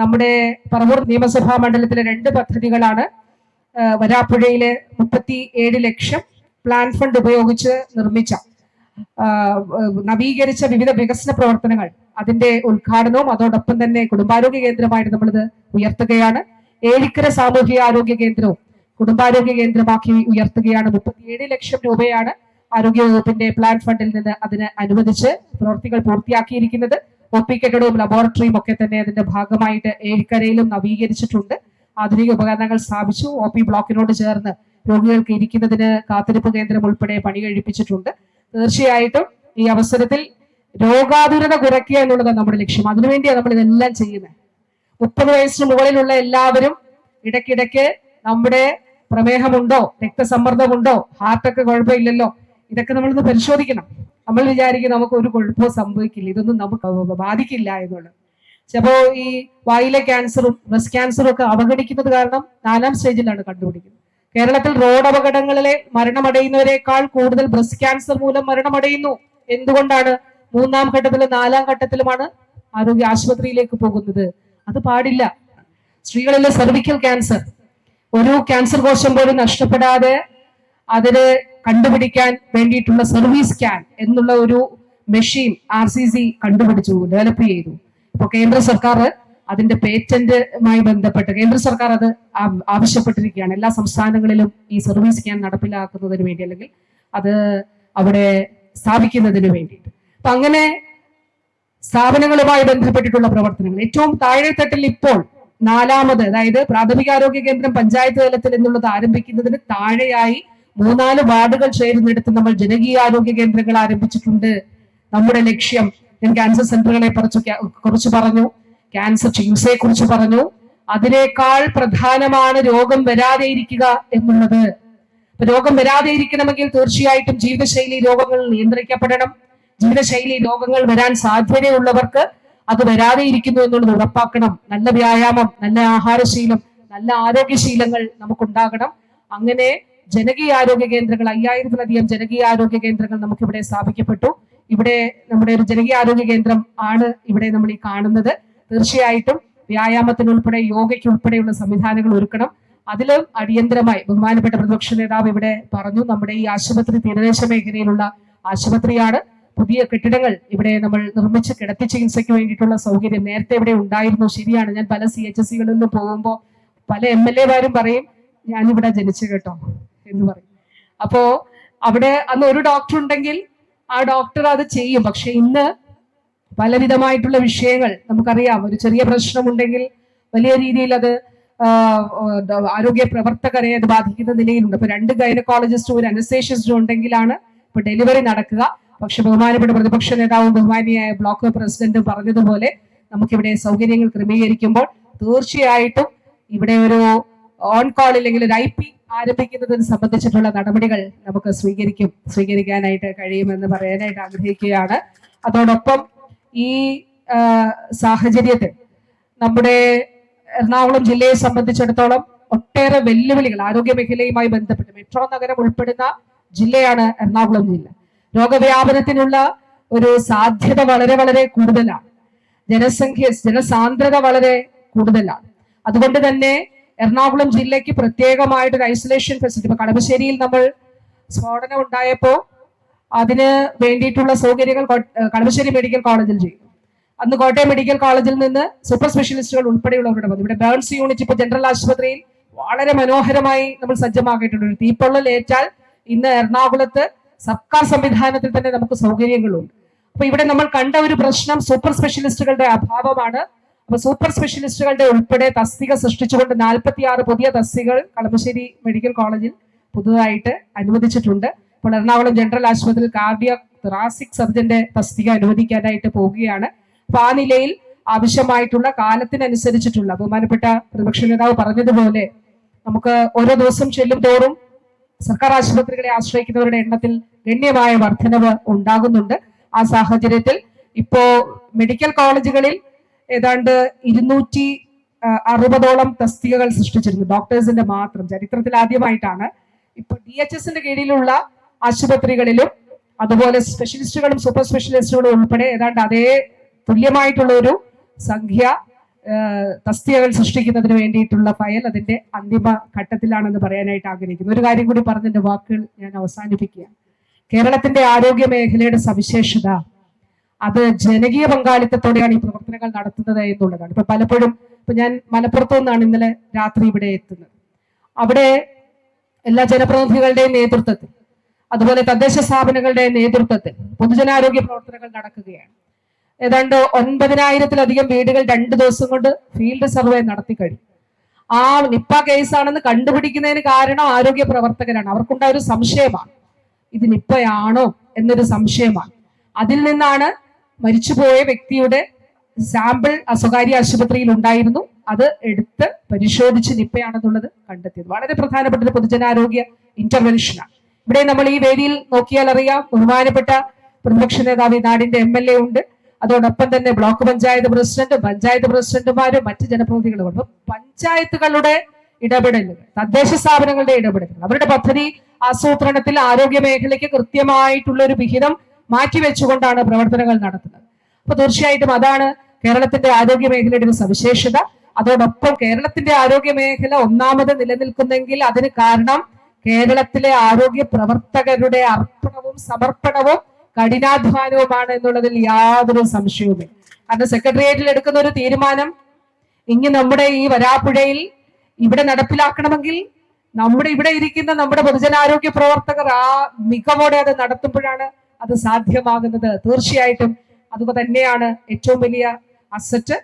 നമ്മുടെ പറവൂർ നിയമസഭാ മണ്ഡലത്തിലെ രണ്ട് പദ്ധതികളാണ് വരാപ്പുഴയിലെ മുപ്പത്തി ഏഴ് ലക്ഷം പ്ലാൻ ഫണ്ട് ഉപയോഗിച്ച് നിർമ്മിച്ച നവീകരിച്ച വിവിധ വികസന പ്രവർത്തനങ്ങൾ അതിന്റെ ഉദ്ഘാടനവും അതോടൊപ്പം തന്നെ കുടുംബാരോഗ്യ കേന്ദ്രമായിട്ട് നമ്മളിത് ഉയർത്തുകയാണ്. ഏഴിക്കര സാമൂഹിക ആരോഗ്യ കേന്ദ്രവും കുടുംബാരോഗ്യ കേന്ദ്രമാക്കി ഉയർത്തുകയാണ്. മുപ്പത്തിയേഴ് ലക്ഷം രൂപയാണ് ആരോഗ്യ വകുപ്പിന്റെ പ്ലാൻ ഫണ്ടിൽ നിന്ന് അതിന് അനുവദിച്ച് പ്രവൃത്തികൾ പൂർത്തിയാക്കിയിരിക്കുന്നത്. ഒ കെട്ടിടവും ലബോറട്ടറിയും ഒക്കെ തന്നെ അതിന്റെ ഭാഗമായിട്ട് ഏഴിക്കരയിലും നവീകരിച്ചിട്ടുണ്ട്. ആധുനിക ഉപകരണങ്ങൾ സ്ഥാപിച്ചു. ഒ പി ബ്ലോക്കിനോട് ചേർന്ന് രോഗികൾക്ക് ഇരിക്കുന്നതിന് കാത്തിരിപ്പ് കേന്ദ്രം ഉൾപ്പെടെ പണി കഴിപ്പിച്ചിട്ടുണ്ട്. തീർച്ചയായിട്ടും ഈ അവസരത്തിൽ രോഗാതുരത കുറയ്ക്കുക എന്നുള്ളതാണ് നമ്മുടെ ലക്ഷ്യം. അതിനുവേണ്ടിയാണ് നമ്മൾ ഇതെല്ലാം ചെയ്യുന്നത്. മുപ്പത് വയസ്സിന് മുകളിലുള്ള എല്ലാവരും ഇടയ്ക്കിടയ്ക്ക് നമ്മുടെ പ്രമേഹമുണ്ടോ? രക്തസമ്മർദ്ദമുണ്ടോ? ഹാർട്ടൊക്കെ കുഴപ്പമില്ലല്ലോ? ഇതൊക്കെ നമ്മളൊന്ന് പരിശോധിക്കണം. നമ്മൾ വിചാരിക്കും നമുക്ക് ഒരു കുഴപ്പവും സംഭവിക്കില്ല. ഇതൊന്നും നമുക്ക് ബാധിക്കില്ല എന്നുള്ളത്. ചിലപ്പോ ഈ വായിലെ ക്യാൻസറും ബ്രസ്റ്റ് ക്യാൻസറും ഒക്കെ അവഗണിക്കുന്നത് കാരണം നാലാം സ്റ്റേജിലാണ് കണ്ടുപിടിക്കുന്നത്. കേരളത്തിൽ റോഡ് അപകടങ്ങളിലെ മരണമടയുന്നവരെക്കാൾ കൂടുതൽ ബ്രസ്റ്റ് ക്യാൻസർ മൂലം മരണമടയുന്നു. എന്തുകൊണ്ടാണ് മൂന്നാം ഘട്ടത്തിലും നാലാം ഘട്ടത്തിലുമാണ് ആരോഗ്യ ആശുപത്രിയിലേക്ക് പോകുന്നത്? അത് പാടില്ല. സ്ത്രീകളിലെ സെർവിക്കൽ ക്യാൻസർ ഒരു ക്യാൻസർ കോശം പോലും നഷ്ടപ്പെടാതെ അതിന് കണ്ടുപിടിക്കാൻ വേണ്ടിയിട്ടുള്ള സർവീസ് സ്കാൻ എന്നുള്ള ഒരു മെഷീൻ ആർ സി സി കണ്ടുപിടിച്ചു ഡെവലപ്പ് ചെയ്തു. ഇപ്പൊ കേന്ദ്ര സർക്കാർ അതിന്റെ പേറ്റന്റുമായി ബന്ധപ്പെട്ട് കേന്ദ്ര സർക്കാർ അത് ആവശ്യപ്പെട്ടിരിക്കുകയാണ്. എല്ലാ സംസ്ഥാനങ്ങളിലും ഈ സർവീസ് സ്കാൻ നടപ്പിലാക്കുന്നതിന് വേണ്ടി അല്ലെങ്കിൽ അത് അവിടെ സ്ഥാപിക്കുന്നതിന് വേണ്ടിയിട്ട്. അപ്പൊ അങ്ങനെ സ്ഥാപനങ്ങളുമായി ബന്ധപ്പെട്ടിട്ടുള്ള പ്രവർത്തനങ്ങൾ. ഏറ്റവും താഴെത്തട്ടിൽ ഇപ്പോൾ നാലാമത് അതായത് പ്രാഥമികാരോഗ്യ കേന്ദ്രം പഞ്ചായത്ത് തലത്തിൽ എന്നുള്ളത് ആരംഭിക്കുന്നതിന് താഴെയായി മൂന്നാൽ വാർഡുകൾ ചേരുന്നിടത്ത് നമ്മൾ ജനകീയ ആരോഗ്യ കേന്ദ്രങ്ങൾ ആരംഭിച്ചിട്ടുണ്ട്. നമ്മുടെ ലക്ഷ്യം ഞാൻ ക്യാൻസർ സെന്ററുകളെ കുറിച്ച് കുറിച്ച് പറഞ്ഞു. ക്യാൻസർ ചികിത്സയെ കുറിച്ച് പറഞ്ഞു. അതിനേക്കാൾ പ്രധാനമാണ് രോഗം വരാതെ ഇരിക്കുക എന്നുള്ളത്. രോഗം വരാതെ ഇരിക്കണമെങ്കിൽ തീർച്ചയായിട്ടും ജീവിതശൈലി രോഗങ്ങൾ നിയന്ത്രിക്കപ്പെടണം. ജീവിതശൈലി രോഗങ്ങൾ വരാൻ സാധ്യതയുള്ളവർക്ക് അത് വരാതെ ഇരിക്കുന്നു എന്നുള്ളത് ഉറപ്പാക്കണം. നല്ല വ്യായാമം നല്ല ആഹാരശീലം നല്ല ആരോഗ്യശീലങ്ങൾ നമുക്കുണ്ടാകണം. അങ്ങനെ ജനകീയ ആരോഗ്യ കേന്ദ്രങ്ങൾ അയ്യായിരത്തിലധികം ജനകീയ ആരോഗ്യ കേന്ദ്രങ്ങൾ നമുക്കിവിടെ സ്ഥാപിക്കപ്പെട്ടു. ഇവിടെ നമ്മുടെ ഒരു ജനകീയ ആരോഗ്യ കേന്ദ്രം ആണ് ഇവിടെ നമ്മൾ ഈ കാണുന്നത്. തീർച്ചയായിട്ടും വ്യായാമത്തിനുൾപ്പെടെ യോഗയ്ക്ക് ഉൾപ്പെടെയുള്ള സംവിധാനങ്ങൾ ഒരുക്കണം. അതിലും അടിയന്തരമായി ബഹുമാനപ്പെട്ട പ്രതിപക്ഷ നേതാവ് ഇവിടെ പറഞ്ഞു നമ്മുടെ ഈ ആശുപത്രി തീരദേശ മേഖലയിലുള്ള ആശുപത്രിയാണ്. പുതിയ കെട്ടിടങ്ങൾ ഇവിടെ നമ്മൾ നിർമ്മിച്ച് കിടത്തി ചികിത്സയ്ക്ക് വേണ്ടിയിട്ടുള്ള സൗകര്യം നേരത്തെ ഇവിടെ ഉണ്ടായിരുന്നു. ശരിയാണ് ഞാൻ പല സി എച്ച് എസ് സികളിൽ നിന്ന് പോകുമ്പോൾ പല എം എൽ എമാരും പറയും ഞാനിവിടെ ജനിച്ചു കേട്ടോ. എന്ന് പറയും. അപ്പോ അവിടെ അന്ന് ഒരു ഡോക്ടർ ഉണ്ടെങ്കിൽ ആ ഡോക്ടർ അത് ചെയ്യും. പക്ഷെ ഇന്ന് പലവിധമായിട്ടുള്ള വിഷയങ്ങൾ നമുക്കറിയാം. ഒരു ചെറിയ പ്രശ്നമുണ്ടെങ്കിൽ വലിയ രീതിയിൽ അത് ആരോഗ്യ പ്രവർത്തകരെ അത് ബാധിക്കുന്ന നിലയിലുണ്ട്. ഇപ്പൊ രണ്ട് ഗൈനക്കോളജിസ്റ്റും ഒരു അനസ്തേഷ്യസ്റ്റും ഉണ്ടെങ്കിലാണ് ഇപ്പൊ ഡെലിവറി നടക്കുക. പക്ഷെ ബഹുമാനപ്പെട്ട പ്രതിപക്ഷ നേതാവും ബഹുമാനിയായ ബ്ലോക്ക് പ്രസിഡന്റും പറഞ്ഞതുപോലെ നമുക്കിവിടെ സൗകര്യങ്ങൾ ക്രമീകരിക്കുമ്പോൾ തീർച്ചയായിട്ടും ഇവിടെ ഒരു ഓൺ കോൾ ഇല്ലെങ്കിൽ ഒരു ഐ പി ആരംഭിക്കുന്നതിന് സംബന്ധിച്ചിട്ടുള്ള നടപടികൾ നമുക്ക് സ്വീകരിക്കും സ്വീകരിക്കാനായിട്ട് കഴിയുമെന്ന് പറയാനായിട്ട് ആഗ്രഹിക്കുകയാണ്. അതോടൊപ്പം ഈ സാഹചര്യത്തിൽ നമ്മുടെ എറണാകുളം ജില്ലയെ സംബന്ധിച്ചിടത്തോളം ഒട്ടേറെ വെല്ലുവിളികൾ ആരോഗ്യ മേഖലയുമായി ബന്ധപ്പെട്ട് മെട്രോ നഗരം ഉൾപ്പെടുന്ന ജില്ലയാണ് എറണാകുളം ജില്ല. രോഗവ്യാപനത്തിനുള്ള ഒരു സാധ്യത വളരെ വളരെ കൂടുതലാണ്. ജനസംഖ്യ ജനസാന്ദ്രത വളരെ കൂടുതലാണ്. അതുകൊണ്ട് തന്നെ എറണാകുളം ജില്ലയ്ക്ക് പ്രത്യേകമായിട്ട് ഒരു ഐസൊലേഷൻ ഫെസിലിറ്റി ഇപ്പൊ കളമശ്ശേരിയിൽ നമ്മൾ സ്ഫോടനം ഉണ്ടായപ്പോ അതിന് വേണ്ടിയിട്ടുള്ള സൗകര്യങ്ങൾ കടമശ്ശേരി മെഡിക്കൽ കോളേജിൽ ചെയ്തു. അന്ന് കോട്ടയം മെഡിക്കൽ കോളേജിൽ നിന്ന് സൂപ്പർ സ്പെഷ്യലിസ്റ്റുകൾ ഉൾപ്പെടെയുള്ളവരുടെ വന്നു. ഇവിടെ ബേൺസ് യൂണിറ്റ് ഇപ്പൊ ജനറൽ ആശുപത്രിയിൽ വളരെ മനോഹരമായി നമ്മൾ സജ്ജമാക്കിയിട്ടുണ്ട്. ഒരു തീപ്പൊള്ളൽ ഏറ്റാൽ ഇന്ന് എറണാകുളത്ത് സർക്കാർ സംവിധാനത്തിൽ തന്നെ നമുക്ക് സൗകര്യങ്ങളുണ്ട്. അപ്പൊ ഇവിടെ നമ്മൾ കണ്ട ഒരു പ്രശ്നം സൂപ്പർ സ്പെഷ്യലിസ്റ്റുകളുടെ അഭാവമാണ്. അപ്പൊ സൂപ്പർ സ്പെഷ്യലിസ്റ്റുകളുടെ ഉൾപ്പെടെ തസ്തിക സൃഷ്ടിച്ചുകൊണ്ട് നാൽപ്പത്തി ആറ് പുതിയ തസ്തികൾ കളമശ്ശേരി മെഡിക്കൽ കോളേജിൽ പുതുതായിട്ട് അനുവദിച്ചിട്ടുണ്ട്. ഇപ്പോൾ എറണാകുളം ജനറൽ ആശുപത്രിയിൽ കാർഡിയ ത്രാസിക് സർജന്റെ തസ്തിക അനുവദിക്കാനായിട്ട് പോവുകയാണ്. അപ്പൊ ആ നിലയിൽ ആവശ്യമായിട്ടുള്ള കാലത്തിനനുസരിച്ചിട്ടുള്ള ബഹുമാനപ്പെട്ട പ്രതിപക്ഷ നേതാവ് പറഞ്ഞതുപോലെ നമുക്ക് ഓരോ ദിവസം ചെല്ലും തോറും സർക്കാർ ആശുപത്രികളെ ആശ്രയിക്കുന്നവരുടെ എണ്ണത്തിൽ ഗണ്യമായ വർധനവ് ഉണ്ടാകുന്നുണ്ട്. ആ സാഹചര്യത്തിൽ ഇപ്പോ മെഡിക്കൽ കോളേജുകളിൽ ഏതാണ്ട് ഇരുന്നൂറ്റി അറുപതോളം തസ്തികകൾ സൃഷ്ടിച്ചിരുന്നു. ഡോക്ടേഴ്സിന്റെ മാത്രം ചരിത്രത്തിൽ ആദ്യമായിട്ടാണ്. ഇപ്പൊ ഡി എച്ച് എസിന്റെ കീഴിലുള്ള ആശുപത്രികളിലും അതുപോലെ സ്പെഷ്യലിസ്റ്റുകളും സൂപ്പർ സ്പെഷ്യലിസ്റ്റുകളും ഉൾപ്പെടെ ഏതാണ്ട് അതേ തുല്യമായിട്ടുള്ള ഒരു സംഖ്യ തസ്തികകൾ സൃഷ്ടിക്കുന്നതിന് വേണ്ടിയിട്ടുള്ള ഫയൽ അതിന്റെ അന്തിമ ഘട്ടത്തിലാണെന്ന് പറയാനായിട്ട് ആഗ്രഹിക്കുന്നു. ഒരു കാര്യം കൂടി പറഞ്ഞതിന്റെ വാക്കുകൾ ഞാൻ അവസാനിപ്പിക്കുകയാണ്. കേരളത്തിന്റെ ആരോഗ്യ മേഖലയുടെ സവിശേഷത അത് ജനകീയ പങ്കാളിത്തത്തോടെയാണ് ഈ പ്രവർത്തനങ്ങൾ നടത്തുന്നത് എന്നുള്ളതാണ്. ഇപ്പൊ പലപ്പോഴും ഇപ്പൊ ഞാൻ മലപ്പുറത്തു നിന്നാണ് ഇന്നലെ രാത്രി ഇവിടെ എത്തുന്നത്. അവിടെ എല്ലാ ജനപ്രതിനിധികളുടെയും നേതൃത്വത്തിൽ അതുപോലെ തദ്ദേശ സ്ഥാപനങ്ങളുടെ നേതൃത്വത്തിൽ പൊതുജനാരോഗ്യ പ്രവർത്തനങ്ങൾ നടക്കുകയാണ്. ഏതാണ്ട് ഒൻപതിനായിരത്തിലധികം വീടുകൾ രണ്ട് ദിവസം കൊണ്ട് ഫീൽഡ് സർവേ നടത്തി കഴിഞ്ഞു. ആ നിപ്പ കേസാണെന്ന് കണ്ടുപിടിക്കുന്നതിന് കാരണം ആരോഗ്യ പ്രവർത്തകരാണ്. അവർക്കുണ്ടായ ഒരു സംശയമാണ്. ഇത് നിപ്പയാണോ എന്നൊരു സംശയമാണ്. അതിൽ നിന്നാണ് മരിച്ചുപോയ വ്യക്തിയുടെ സാമ്പിൾ ആ സ്വകാര്യ ആശുപത്രിയിൽ ഉണ്ടായിരുന്നു. അത് എടുത്ത് പരിശോധിച്ച് നിപ്പയാണെന്നുള്ളത് കണ്ടെത്തിയത്. വളരെ പ്രധാനപ്പെട്ട പൊതുജനാരോഗ്യ ഇന്റർവെൻഷനാണ് ഇവിടെ നമ്മൾ ഈ വേദിയിൽ നോക്കിയാൽ അറിയാം ബഹുമാനപ്പെട്ട പ്രതിപക്ഷ നേതാവ് ഈ നാടിന്റെ എം എൽ എ ഉണ്ട്. അതോടൊപ്പം തന്നെ ബ്ലോക്ക് പഞ്ചായത്ത് പ്രസിഡന്റ് പഞ്ചായത്ത് പ്രസിഡന്റുമാരും മറ്റ് ജനപ്രതിനിധികളും. അപ്പൊ പഞ്ചായത്തുകളുടെ ഇടപെടലുകൾ തദ്ദേശ സ്ഥാപനങ്ങളുടെ ഇടപെടലുകൾ അവരുടെ പദ്ധതി ആസൂത്രണത്തിൽ ആരോഗ്യ മേഖലയ്ക്ക് കൃത്യമായിട്ടുള്ള ഒരു വിഹിതം മാറ്റിവെച്ചുകൊണ്ടാണ് പ്രവർത്തനങ്ങൾ നടത്തുന്നത്. അപ്പൊ തീർച്ചയായിട്ടും അതാണ് കേരളത്തിന്റെ ആരോഗ്യ മേഖലയുടെ ഒരു സവിശേഷത. അതോടൊപ്പം കേരളത്തിന്റെ ആരോഗ്യ മേഖല ഒന്നാമത് നിലനിൽക്കുന്നെങ്കിൽ അതിന് കാരണം കേരളത്തിലെ ആരോഗ്യ പ്രവർത്തകരുടെ അർപ്പണവും സമർപ്പണവും കഠിനാധ്വാനവുമാണ് എന്നുള്ളതിൽ യാതൊരു സംശയവുമില്ല. കാരണം സെക്രട്ടേറിയറ്റിൽ എടുക്കുന്ന ഒരു തീരുമാനം ഇനി നമ്മുടെ ഈ വരാപ്പുഴയിൽ ഇവിടെ നടപ്പിലാക്കണമെങ്കിൽ നമ്മുടെ ഇവിടെ ഇരിക്കുന്ന നമ്മുടെ പൊതുജനാരോഗ്യ പ്രവർത്തകർ ആ മികവോടെ അത് നടത്തുമ്പോഴാണ് അത് സാധ്യമാകുന്നത് തീർച്ചയായിട്ടും. അതുപോലെ തന്നെയാണ് ഏറ്റവും വലിയ അസറ്റ്